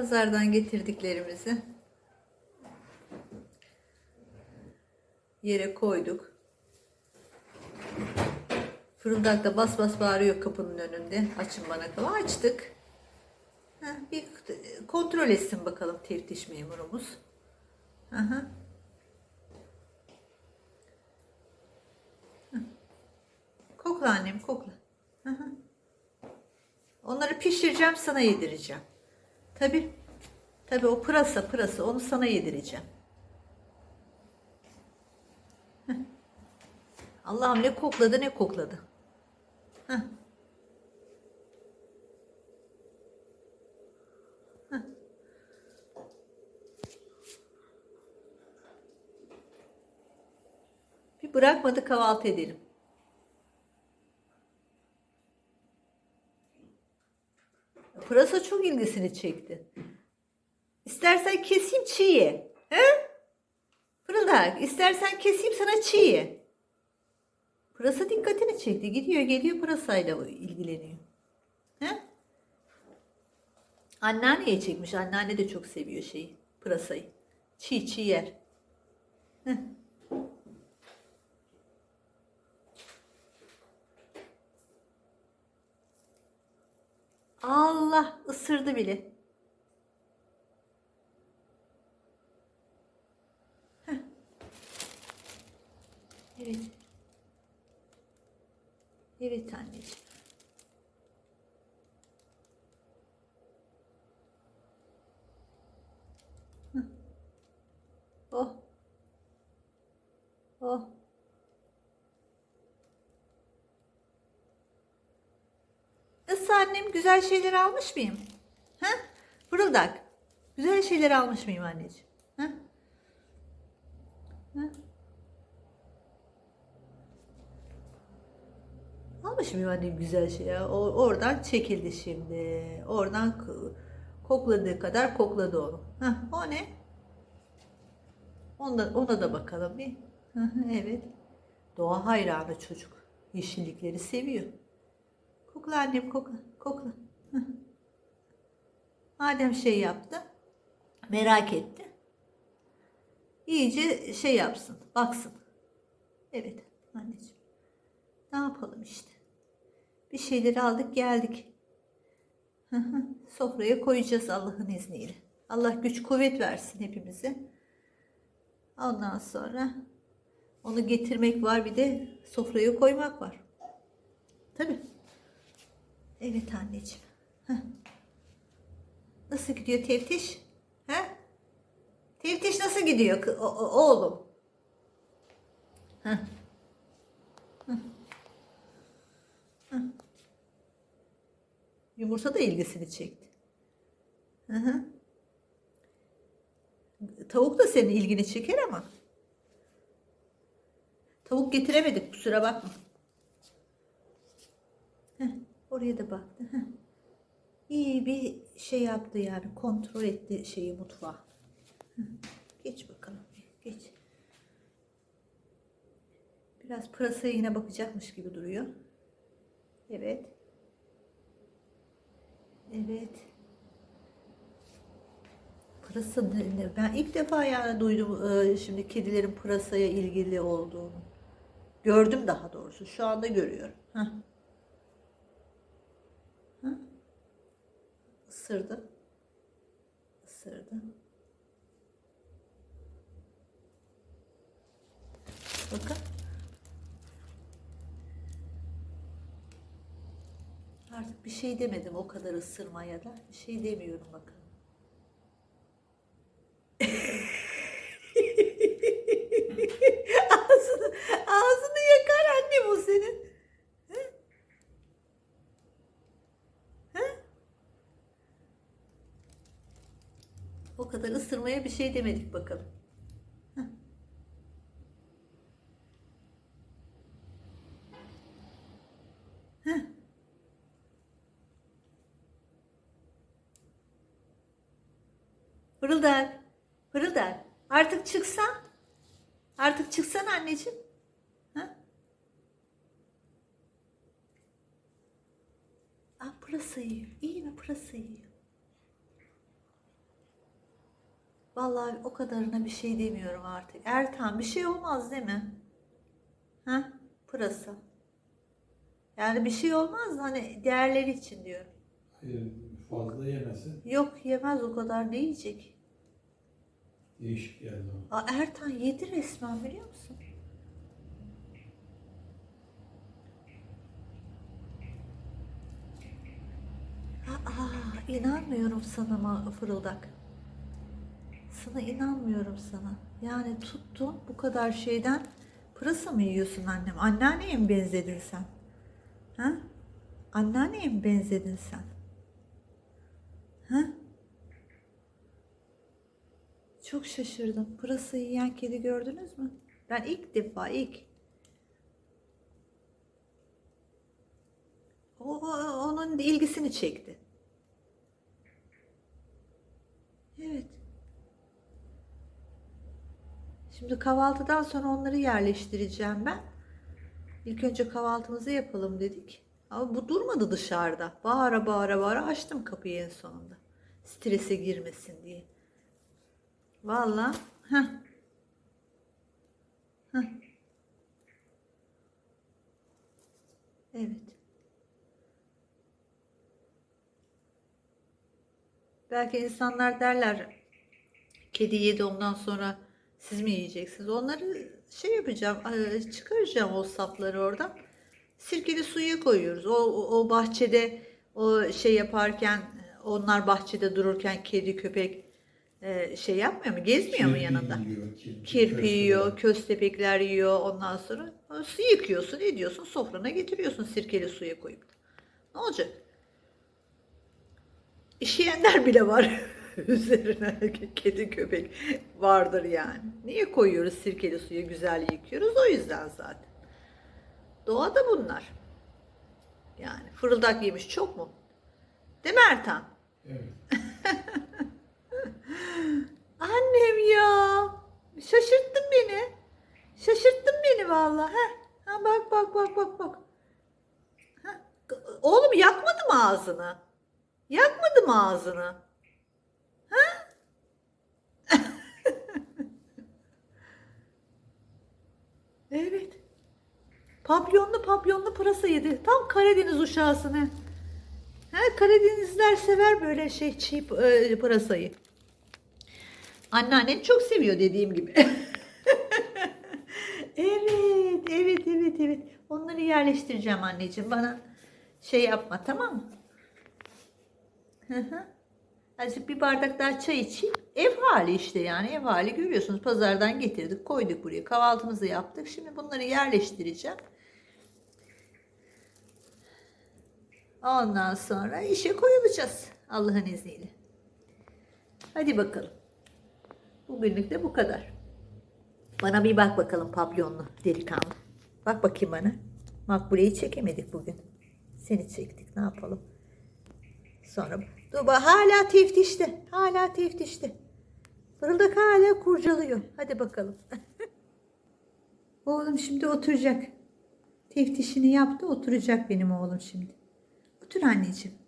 Pazardan getirdiklerimizi yere koyduk. Fırıldak da bas bas bağırıyor kapının önünde. Açın bana kapı. Açtık. Heh, bir kontrol etsin bakalım teftiş memurumuz. Aha. Kokla annem kokla. Aha. Onları pişireceğim sana yedireceğim. Tabi. Tabi o pırasa pırasa onu sana yedireceğim. Allah'ım ne kokladı ne kokladı. Heh. Bir bırakmadı kahvaltı edelim. Çok ilgisini çekti. İstersen keseyim çiğ ye. He? Fırıldak, istersen keseyim sana çiğ. Pırasa dikkatini çekti. Gidiyor geliyor pırasayla ilgileniyor. He? Anneanneye çekmiş. Anneanne de çok seviyor şeyi. Pırasayı. Çiğ çiğ yer. Heh. Allah ısırdı bile. Heh. Evet. Evet anneciğim. Heh. Oh. Oh. Nasıl annem güzel şeyler almış mıyım? Ha? Fırıldak. Güzel şeyler almış mıyım anneciğim? Ha? Ha? Almış mıyım annem güzel şeyler? O, oradan çekildi şimdi. Oradan kokladığı kadar kokladı onu. Ha, o ne? Onda, ona da bakalım bir. Evet. Doğa hayranı çocuk. Yeşillikleri seviyor. Kokla annem kokla. Kokla. Madem şey yaptı. Merak etti. İyice şey yapsın. Baksın. Evet anneciğim. Ne yapalım işte. Bir şeyleri aldık geldik. Sofraya koyacağız Allah'ın izniyle. Allah güç kuvvet versin hepimize. Ondan sonra onu getirmek var bir de sofraya koymak var. Tabii. Evet anneciğim. Heh. Nasıl gidiyor teftiş? He? Teftiş nasıl gidiyor o- o- oğlum? Heh. Yumurta da ilgisini çekti. Hı hı. Tavuk da senin ilgini çeker ama. Tavuk getiremedik kusura bakma. Oraya da baktı. Heh. İyi bir şey yaptı yani kontrol etti şeyi mutfağı. Geç bakalım. Geç. Biraz pırasaya yine bakacakmış gibi duruyor. Evet. Evet. Pırasa ben ilk defa yani duydum e, şimdi kedilerin pırasaya ilgili olduğunu. Gördüm daha doğrusu. Şu anda görüyorum. Heh. Isırdı. Isırdı. Bakın. Artık bir şey demedim o kadar ısırmaya da. Bir şey demiyorum bakın. ağzını, ağzını yakar annem o senin. He? He? O kadar ısırmaya bir şey demedik bakalım. Heh. Heh. Fırıldar. Fırıldar. Artık çıksan. Artık çıksan anneciğim. Ha? Aa, pırasa yiyor. İyi mi pırasa yiyor? Vallahi o kadarına bir şey demiyorum artık. Ertan bir şey olmaz değil mi? Ha? Pırasa. Yani bir şey olmaz hani değerleri için diyorum. Hayır, fazla yemesin. Yok yemez o kadar ne yiyecek? Değişik geldi o. Aa, Ertan yedi resmen biliyor musun? Aa, inanmıyorum sana fırıldak. Sana inanmıyorum sana. Yani tuttun bu kadar şeyden pırasa mı yiyorsun annem? Anneanneye mi benzedin sen? Ha? Anneanneye mi benzedin sen? Ha? Çok şaşırdım. Pırasa yiyen kedi gördünüz mü? Ben ilk defa ilk. O, onun ilgisini çekti. Evet. Şimdi kahvaltıdan sonra onları yerleştireceğim ben. İlk önce kahvaltımızı yapalım dedik. Ama bu durmadı dışarıda. Bağıra bağıra bağıra açtım kapıyı en sonunda. Strese girmesin diye. Vallahi. Heh. Heh. Evet. Belki insanlar derler kedi yedi ondan sonra siz mi yiyeceksiniz? Onları şey yapacağım, eee, çıkaracağım o sapları oradan. Sirkeli suya koyuyoruz. O, o, bahçede o şey yaparken onlar bahçede dururken kedi köpek eee, şey yapmıyor mu? Gezmiyor mu Kirpi yanında? yiyor, kirpi, Kirpi yiyor, köstebekler yiyor. Ondan sonra su yıkıyorsun, ediyorsun, sofrana getiriyorsun sirkeli suya koyup. Ne olacak? İşeyenler bile var üzerine. Kedi köpek vardır yani. Niye koyuyoruz sirkeli suya güzel yıkıyoruz? O yüzden zaten. Doğada bunlar. Yani fırıldak yemiş çok mu? Değil mi Ertan? Evet. Annem ya. Şaşırttın beni. Şaşırttın beni vallahi. Heh. Ha, bak bak bak bak bak. Heh. Oğlum yakmadı mı ağzını? Yakmadı mı ağzını? Ha? Evet. Papyonlu papyonlu pırasa yedi. Tam Karadeniz uşağısını. Ha, Karadenizler sever böyle şey çiğ e, pırasayı. Anneannen çok seviyor dediğim gibi. evet, evet, evet, evet. Onları yerleştireceğim anneciğim. Bana şey yapma tamam mı? Hı hı. Azıcık bir bardak daha çay içeyim. Ev hali işte yani ev hali görüyorsunuz. Pazardan getirdik koyduk buraya. Kahvaltımızı yaptık. Şimdi bunları yerleştireceğim. Ondan sonra işe koyulacağız Allah'ın izniyle. Hadi bakalım. Bugünlük de bu kadar. Bana bir bak bakalım papyonlu delikanlı. Bak bakayım bana. Makbule'yi çekemedik bugün. Seni çektik ne yapalım. Sonra Duba hala teftişte. Hala teftişte. Fırıldak hala kurcalıyor. Hadi bakalım. oğlum şimdi oturacak. Teftişini yaptı oturacak benim oğlum şimdi. Otur anneciğim.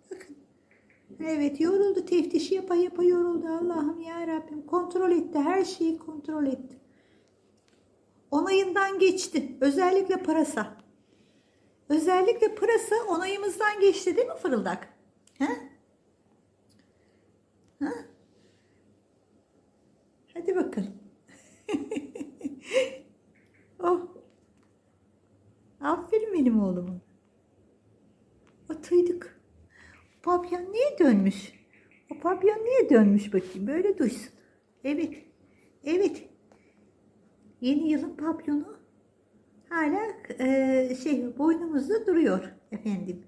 Evet yoruldu teftişi yapa yapa yoruldu Allah'ım ya Rabbim kontrol etti her şeyi kontrol etti. Onayından geçti özellikle pırasa. Özellikle pırasa onayımızdan geçti değil mi fırıldak? He? Ha? Hadi bakalım. oh. Oğluma. Atıydık. O papyon niye dönmüş? O papyon niye dönmüş bakayım? Böyle duysun. Evet. Evet. Yeni yılın papyonu hala eee, şey boynumuzda duruyor efendim.